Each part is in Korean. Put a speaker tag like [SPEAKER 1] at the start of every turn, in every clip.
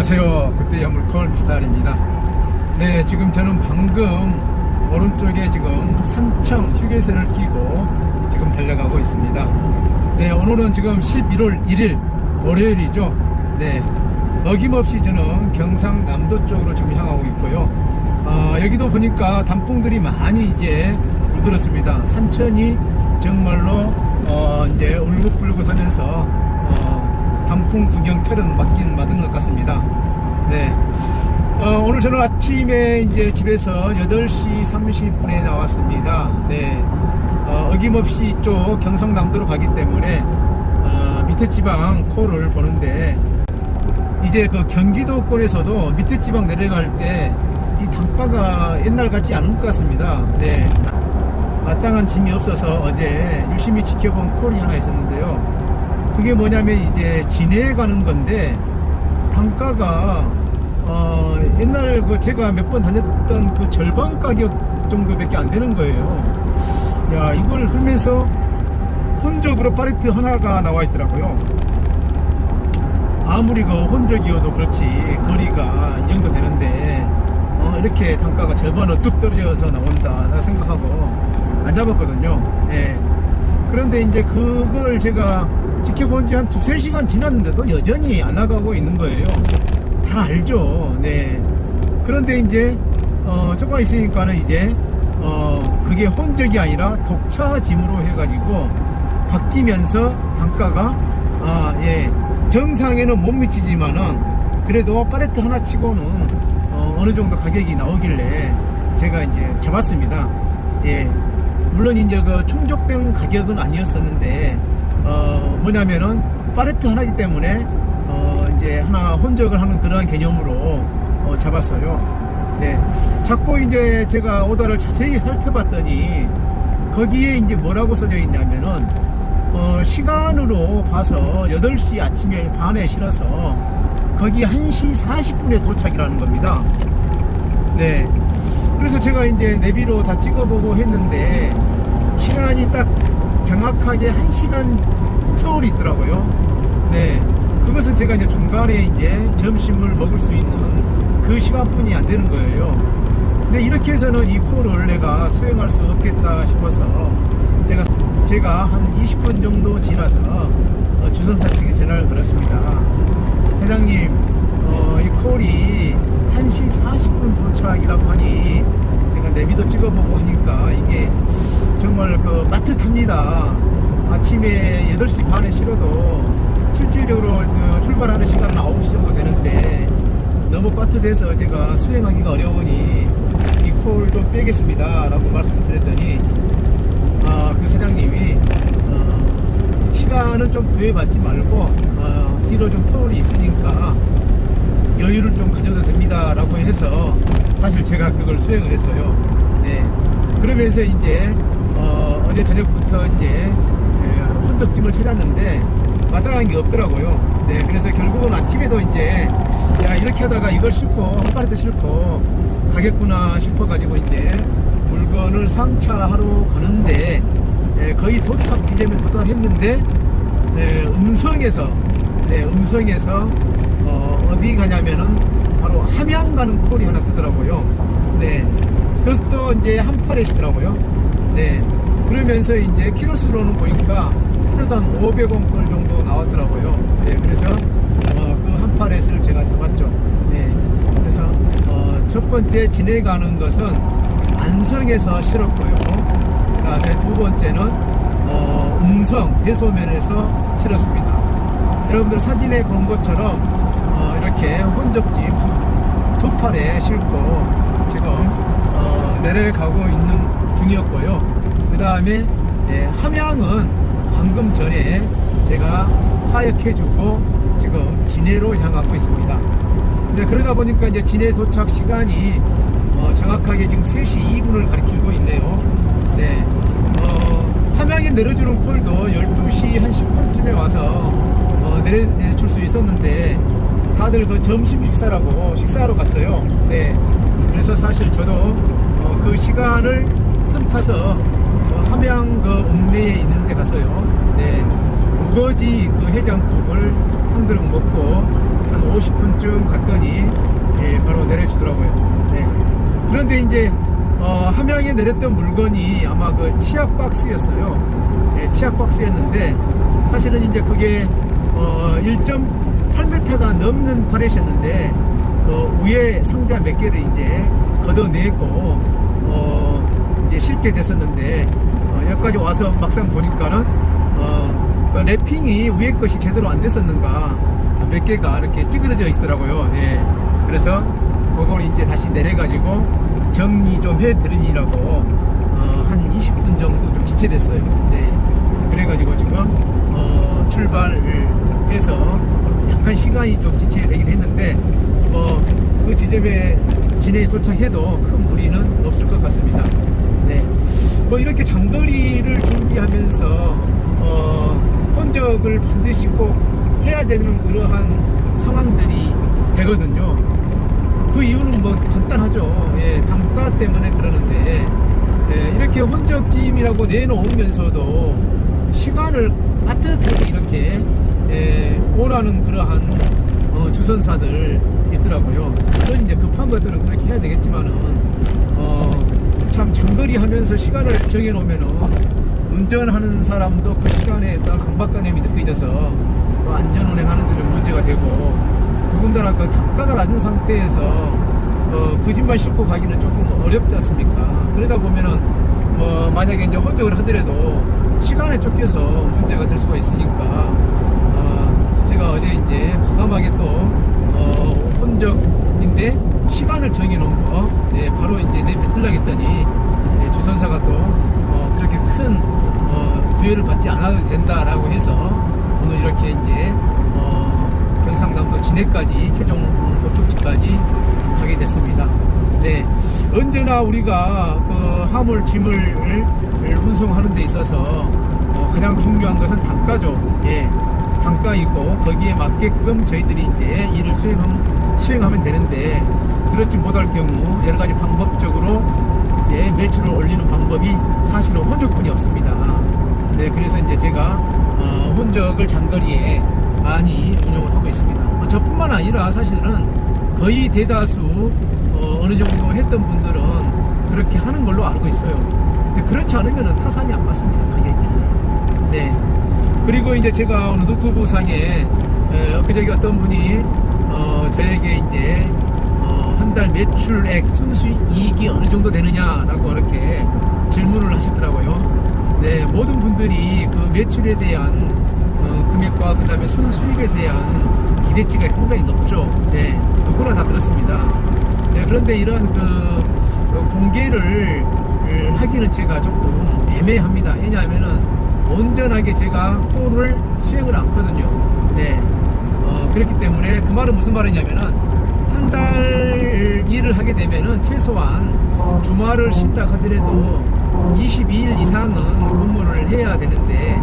[SPEAKER 1] 안녕하세요. 그때 야물콜 미스달입니다. 네, 지금 저는 방금 오른쪽에 지금 산청 휴게소를 끼고 지금 달려가고 있습니다. 네, 오늘은 지금 11월 1일 월요일이죠. 네, 어김없이 저는 경상남도 쪽으로 지금 향하고 있고요. 어, 여기도 보니까 단풍들이 많이 이제 물들었습니다. 산천이 정말로 어, 이제 울긋불긋하면서 어, 단풍 구경 틀은 맞긴 맞은 것 같습니다. 네. 어, 오늘 저는 아침에 이제 집에서 8시 30분에 나왔습니다. 네. 어, 어김없이 이쪽 경상남도로 가기 때문에 어, 밑에 지방 코를 보는데 이제 그 경기도권에서도 밑에 지방 내려갈 때 이 단가가 옛날 같지 않은 것 같습니다. 네. 마땅한 짐이 없어서 어제 유심히 지켜본 콜이 하나 있었는데요. 그게 뭐냐면 이제 진해에 가는 건데 단가가 어 옛날 그 제가 몇 번 다녔던 그 절반 가격 정도밖에 안 되는 거예요. 야 이걸 흐면서 혼적으로 파레트 하나가 나와 있더라고요. 아무리 그 혼적이어도 그렇지 거리가 이 정도 되는데 어, 이렇게 단가가 절반으로 뚝 떨어져서 나온다 나 생각하고 안 잡았거든요. 예. 그런데 이제 그걸 제가 지켜본 지 한 두세 시간 지났는데도 여전히 안 나가고 있는 거예요. 다 알죠. 네. 그런데 이제, 어, 조금 있으니까는 이제, 어, 그게 혼적이 아니라 독차 짐으로 해가지고 바뀌면서 단가가, 아, 예. 정상에는 못 미치지만은 그래도 팔레트 하나 치고는 어, 어느 정도 가격이 나오길래 제가 이제 잡았습니다. 예. 물론 이제 그 충족된 가격은 아니었었는데 어 뭐냐면은 파레트 하나이기 때문에 어 이제 하나 혼적을 하는 그러한 개념으로 어 잡았어요. 네. 자꾸 이제 제가 오다를 자세히 살펴봤더니 거기에 이제 뭐라고 써져 있냐면은 어 시간으로 봐서 8시 아침에 반에 실어서 거기 1시 40분에 도착이라는 겁니다. 네. 그래서 제가 이제 내비로 다 찍어보고 했는데 시간이 딱 정확하게 1시간 초월이 있더라고요. 네. 그것은 제가 이제 중간에 이제 점심을 먹을 수 있는 그 시간뿐이 안 되는 거예요. 근데 이렇게 해서는 이 코를 내가 수행할 수 없겠다 싶어서 제가 제가 한 20분 정도 지나서 어, 주선사 측에 전화를 걸었습니다. 회장님, 어, 이 콜이 1시 40분 도착이라고 하니 제가 내비도 찍어보고 하니까 이게 정말 그 마트탑니다. 아침에 8시 반에 실어도 실질적으로 그 출발하는 시간은 9시 정도 되는데 너무 빠트돼서 제가 수행하기가 어려우니 이콜좀 빼겠습니다. 라고 말씀을 드렸더니 아, 그 사장님이 어, 시간은 좀 구애받지 말고 어, 뒤로 좀 터울이 있으니까 여유를 좀 가져도 됩니다 라고 해서 사실 제가 그걸 수행을 했어요. 네. 그러면서 이제 어, 제 저녁부터 이제 예, 혼적짐을 찾았는데 마땅한 게 없더라고요. 네. 그래서 결국은 아침에도 이제 야 이렇게 하다가 이걸 싣고 한 파레트 싣고 가겠구나 싶어 가지고 이제 물건을 상차하러 가는데 예, 거의 도착 지점에 도달했는데 네, 음성에서 네, 음성에서 어, 어디 가냐면은 바로 함양 가는 콜이 하나 뜨더라고요. 네. 그래서 또 이제 한 팔에시더라고요. 네. 그러면서 이제 키로수로는 보니까 키로당 500원 꼴 정도 나왔더라고요. 네. 그래서 어, 그 한 팔에스를 제가 잡았죠. 네. 그래서 어, 첫 번째 지내가는 것은 안성에서 실었고요. 그 다음에 두 번째는 어, 음성 대소면에서 실었습니다. 여러분들 사진에 본 것처럼 어, 이렇게 혼적지 두, 두 팔에 싣고 지금 어, 내려가고 있는 중이었고요. 그 다음에 예, 함양은 방금 전에 제가 하역해주고 지금 진해로 향하고 있습니다. 근데 그러다 보니까 이제 진해 도착 시간이 어, 정확하게 지금 3시 2분을 가리키고 있네요. 네. 어, 함양에 내려주는 콜도 12시 한 10분쯤에 와서 어, 내려줄 수 있었는데 다들 그 점심 식사라고 식사하러 갔어요. 네. 그래서 사실 저도 어, 그 시간을 틈타서 어, 함양 그 읍내에 있는 데 가서요. 네. 우거지 그 해장국을 한 그릇 먹고 한한 50분쯤 갔더니 예, 바로 내려주더라고요. 네. 그런데 이제 어, 함양에 내렸던 물건이 아마 그 치약 박스였어요. 예, 치약 박스였는데 사실은 이제 그게 어, 1.8m가 넘는 팔렛이었는데 그 위에 상자 몇 개를 이제 걷어내고 어, 이제 실게 됐었는데 어, 여기까지 와서 막상 보니까는 어, 그 랩핑이 위에 것이 제대로 안 됐었는가 몇 개가 이렇게 찌그러져 있더라고요. 예. 그래서 그걸 이제 다시 내려가지고 정리 좀 해드리니라고 어, 한 20분 정도 좀 지체됐어요. 네. 그래가지고 지금 어, 출발을 해서 약간 시간이 좀 지체되긴 했는데 뭐그 지점에 진해에 도착해도 큰 무리는 없을 것 같습니다. 네. 뭐 이렇게 장거리를 준비하면서 어, 혼적을 반드시 꼭 해야 되는 그러한 상황들이 되거든요. 그 이유는 뭐 간단하죠. 예, 단가 때문에 그러는데 예, 이렇게 혼적짐이라고 내놓으면서도 시간을 빠듯하게 이렇게 예, 오라는 그러한 어, 주선사들 있더라고요. 물론 이제 급한 것들은 그렇게 해야 되겠지만은 어, 참 장거리 하면서 시간을 정해놓으면은 운전하는 사람도 그 시간에 딱 강박관념이 느껴져서 또 안전 운행하는데 좀 문제가 되고 더군다나 그 단가가 낮은 상태에서 어, 거짓말 싣고 가기는 조금 어렵지 않습니까? 그러다 보면은 뭐 만약에 이제 혼적을 하더라도 시간에 쫓겨서 문제가 될 수가 있으니까 어, 제가 어제 이제 과감하게 또 어, 혼적인데 시간을 정해놓은 거 네, 바로 이제 내 배틀나겠더니 네, 주선사가 또 어, 그렇게 큰 어, 구애를 받지 않아도 된다라고 해서 오늘 이렇게 이제 어, 경상남도 진해까지 최종 목적지까지 가게 됐습니다. 네, 언제나 우리가 그 화물 짐을 운송하는 데 있어서 어, 가장 중요한 것은 단가죠. 예, 단가이고 거기에 맞게끔 저희들이 이제 일을 수행하면, 수행하면 되는데 그렇지 못할 경우 여러 가지 방법적으로 이제 매출을 올리는 방법이 사실은 혼적뿐이 없습니다. 네, 그래서 이제 제가 어, 혼적을 장거리에 많이 운영을 하고 있습니다. 어, 저뿐만 아니라 사실은 거의 대다수 어, 느 정도 했던 분들은 그렇게 하는 걸로 알고 있어요. 그렇지 않으면 타산이 안 맞습니다. 가격이. 네. 그리고 이제 제가 오늘 노트북 상에 에, 엊그저께 어떤 분이 어, 저에게 이제 어, 한달 매출액 순수 이익이 어느 정도 되느냐라고 이렇게 질문을 하시더라고요. 네, 모든 분들이 그 매출에 대한 어, 금액과 그 다음에 순수익에 대한 기대치가 상당히 높죠. 네, 누구나 다 그렇습니다. 네, 그런데 이런 그 어, 공개를 을 하기는 제가 조금 애매합니다. 왜냐하면은 온전하게 제가 콜을 수행을 않거든요. 네. 어, 그렇기 때문에 그 말은 무슨 말이냐면은 한 달 일을 하게 되면은 최소한 주말을 쉰다 하더라도 22일 이상은 근무를 해야 되는데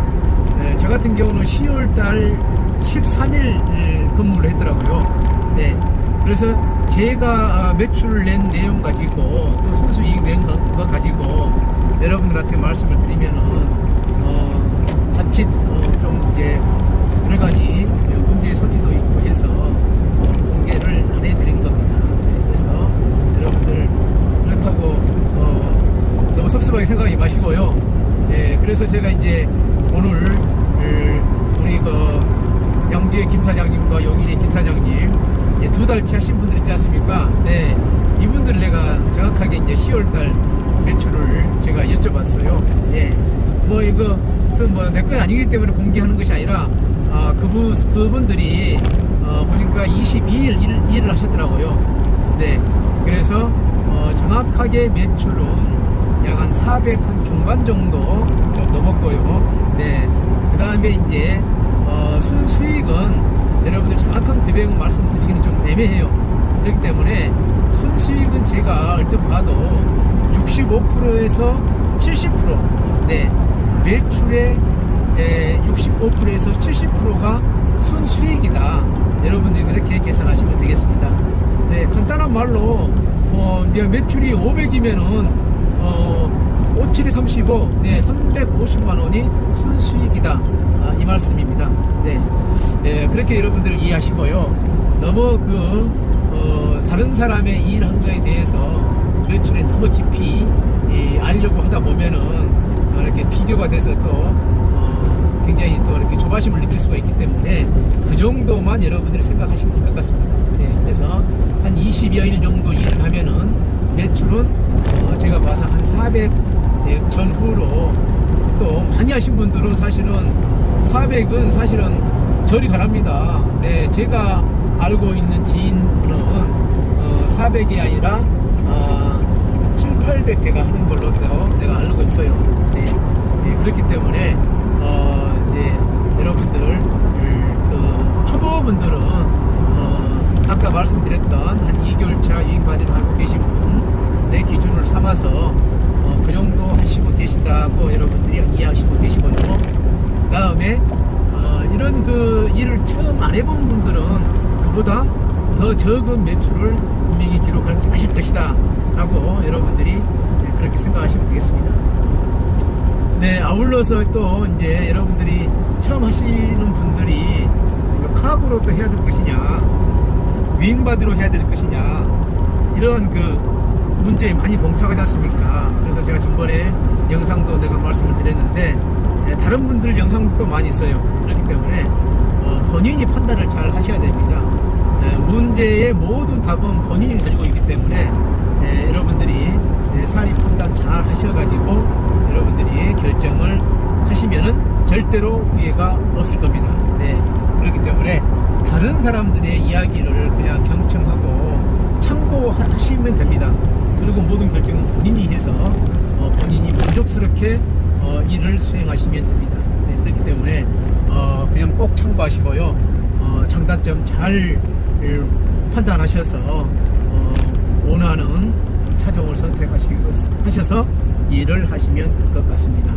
[SPEAKER 1] 네, 저 같은 경우는 10월 달 13일 근무를 했더라고요. 네. 그래서 제가 아, 매출을 낸 내용 가지고 또 순수이익 낸 거, 거 가지고 여러분들한테 말씀을 드리면은 어, 자칫 어, 좀 이제 여러 가지 문제의 소지도 있고 해서 어, 공개를 안 해드린 겁니다. 네, 그래서 여러분들 그렇다고 어, 너무 섭섭하게 생각하지 마시고요. 예, 그래서 제가 이제 오늘 을, 우리 그 양주의 김 사장님과 용인의 김 사장님 이제 두 달치 하신 분들 있지 않습니까? 네, 이분들 내가 정확하게 이제 10월달 매출을 제가 여쭤봤어요. 예, 뭐 이거 뭐 내 건 아니기 때문에 공개하는 것이 아니라 아, 그분 그분들이 어, 보니까 22일 일, 일을 하셨더라고요. 네, 그래서 어, 정확하게 매출은 약 한 400 한 중반 정도 좀 넘었고요. 네, 그 다음에 이제 어, 순수익은 여러분들 정확한 금액은 말씀드리기는 좀 애매해요. 그렇기 때문에 순수익은 제가 얼핏 봐도 65%에서 70% 네, 매출의 65%에서 70%가 순수익이다. 여러분들이 그렇게 계산하시면 되겠습니다. 네, 간단한 말로 어, 매출이 500이면은 어, 57이 35, 네, 350만 원이 순수익이다. 아, 이 말씀입니다. 네. 예, 그렇게 여러분들 이해하시고요. 너무 그 어, 다른 사람의 일 한 거에 대해서 매출에 너무 깊이 이, 알려고 하다 보면은 어, 이렇게 비교가 돼서 또 어, 굉장히 또 이렇게 조바심을 느낄 수가 있기 때문에 그 정도만 여러분들이 생각하시면 될 것 같습니다. 네, 그래서 한 20여일 정도 일을 하면은 매출은 어, 제가 봐서 한 400 예, 전후로 또 많이 하신 분들은 사실은 400은 사실은 저리 가랍니다. 네, 제가 알고 있는 지인은 어, 400이 아니라 어, 7, 800 제가 하는 걸로 또 내가 알고 있어요. 네, 네, 그렇기 때문에 어, 이제 여러분들 음, 그 초보분들은 어, 아까 말씀드렸던 한 2개월 차 이익만으로 하고 계신 분의 기준을 삼아서 어, 그 정도 하시고 계신다고 여러분들이 이해하시고 계시고요. 그 다음에 어, 이런 그 일을 처음 안 해본 분들은 그보다 더 적은 매출을 분명히 기록할 하실 것이다 라고 여러분들이 네, 그렇게 생각하시면 되겠습니다. 네, 아울러서 또 이제 여러분들이 처음 하시는 분들이 카고로 또 해야 될 것이냐, 윙바디로 해야 될 것이냐, 이런 그 문제에 많이 봉착하지 않습니까? 그래서 제가 전번에 영상도 내가 말씀을 드렸는데, 네, 다른 분들 영상도 많이 있어요. 그렇기 때문에 어, 본인이 판단을 잘 하셔야 됩니다. 네, 문제의 모든 답은 본인이 가지고 있기 때문에 네, 여러분들이 네, 사리 판단 잘 하셔가지고 여러분들이 결정을 하시면은 절대로 후회가 없을 겁니다. 네, 그렇기 때문에 다른 사람들의 이야기를 그냥 경청하고 참고하시면 됩니다. 그리고 모든 결정은 본인이 해서 어, 본인이 만족스럽게 어, 일을 수행하시면 됩니다. 네, 그렇기 때문에 어, 그냥 꼭 참고하시고요. 어, 장단점 잘 판단하셔서 어, 원하는 차종을 선택하셔서 일을 하시면 될 것 같습니다.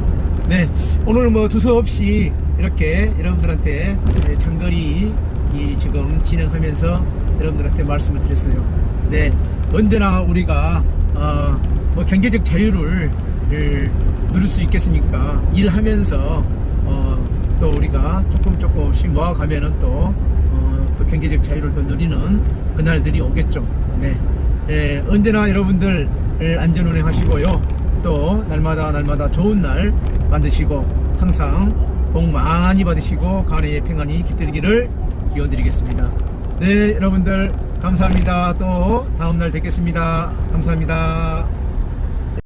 [SPEAKER 1] 네, 오늘 뭐 두서없이 이렇게 여러분들한테 네, 장거리 이 지금 진행하면서 여러분들한테 말씀을 드렸어요. 네, 언제나 우리가 어, 뭐 경제적 자유를 을, 누릴 수 있겠습니까? 일하면서 어, 또 우리가 조금 조금씩 모아가면은 또, 어, 또 경제적 자유를 또 누리는 그날들이 오겠죠. 네. 예, 언제나 여러분들 안전운행 하시고요. 또 날마다 날마다 좋은 날 만드시고 항상 복 많이 받으시고 가을의 평안이 깃들기를 기원드리겠습니다. 네, 여러분들 감사합니다. 또 다음 날 뵙겠습니다. 감사합니다.